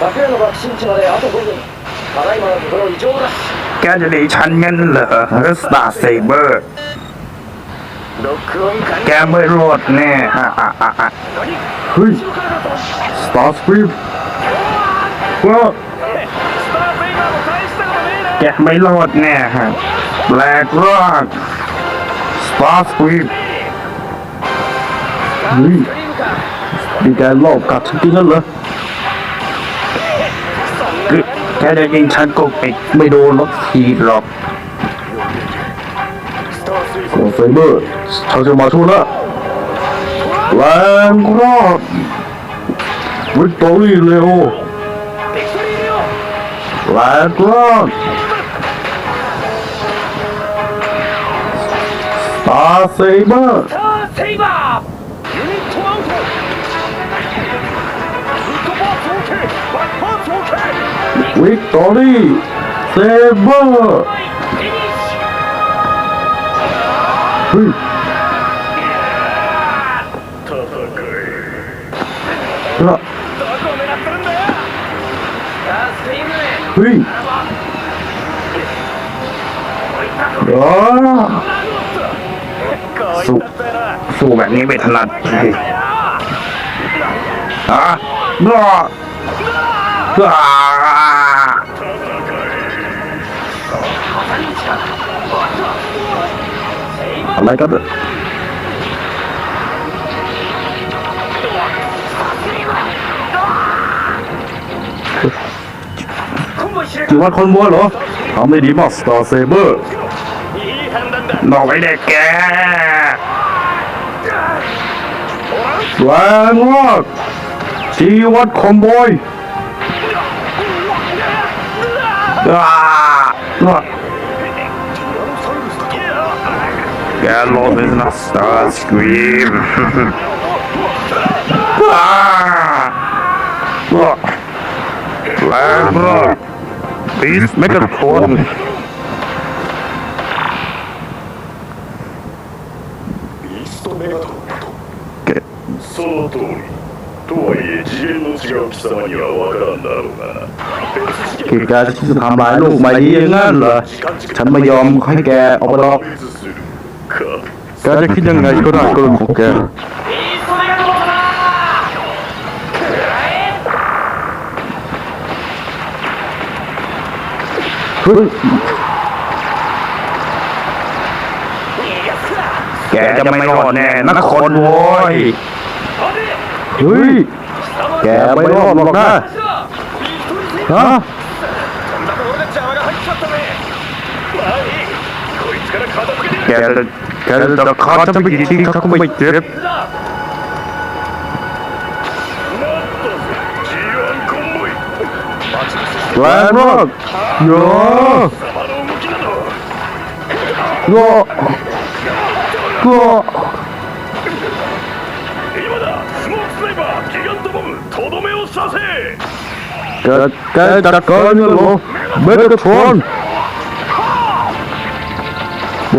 昨夜の爆心地まであと5分ただいまのところ異常なし แกจะหนีฉันงั้นเหรอสตาร์เซเบอร์ ロックオン完 แกไม่รอดแน่อ่ะอ่ะอ่ะอ่ะ 何 เฮ้ย 後ろからだと สตาร์สปีดว่า スターフェイバーも大したことねえな แกไม่รอดแน่ฮะแบล็กรอกสตาร์สปีด スクリームか ดีแกรอบกัดฉันจริงแล้วเหรอคือ แค่ได้ยิงฉันก็ปิดไม่โดนรถทีหรอกโอ้เฟเบอร์เขาจะมาทุละแรงรอบวิตตอรี่เร็วแรงรอดตาเซเบอร์ วิกตอรี่เซเบอร์เฮ้ยละเฮ้ยอสู้สู้แบบนี้ไม่ถนัดอะเนะอ่า later. Chúng ta không mua nữa Hôm nay đi mất tờ xe bơ. Nó phải đẹp kìa. Đoàn ngọt Chỉ what convoy Ah! กแกแรงมากชีวัดคอมบอยอ่าอ่าแกรอเป็นนะสตาร์สกรีมอ่าอ่าแรงมากบีสเมกะทรอน ビーストメガトンと แก その通りとはいえ次元の違う貴様には分からんだろうが別次 กิ 元 จการที่จะทำลายลูกมายีอย่างนั้นเหรอ ฉันไม่ยอมให้แกออกไปหรอก 別するか แกจะคิดยังไงก็ได้กรณีแกแกจะไม่รอดแน่นักคนโว้ย เฮ้ย แกไม่รอดหรอกนะ ฮะ Get the, get the cotton beginning cockpit drip. Landmark! Yo! Yo! Yo! Gather, gather the cotton, little boy. Make it a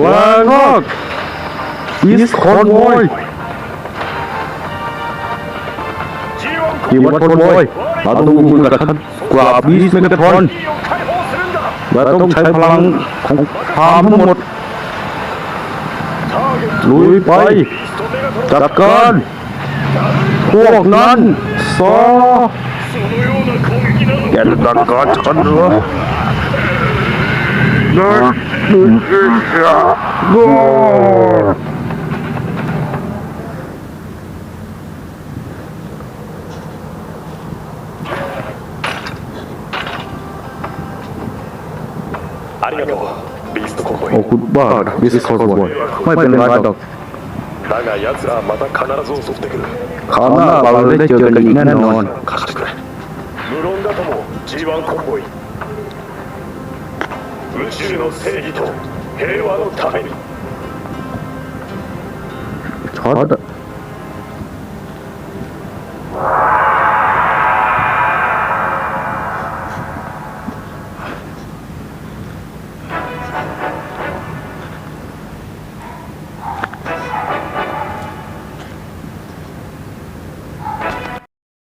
แางมากอีสคอนโวยอีวัดคอนโวยเราต้องดูกันกับท่านกว่าบอีสเมกะทอนเราต้องใช้พลังของพามทั้งหมดลุยไป จัดการพวกนั้นซอแกจัดการฉันเหรอ Goal! Oh, good bug. This is cause one. My bad, my dog. だが奴らはまた必ず襲ってくる。カナバルでちょっといないの。無論だとも G1 コンボイ。宇宙の正義と平和のために。ただ。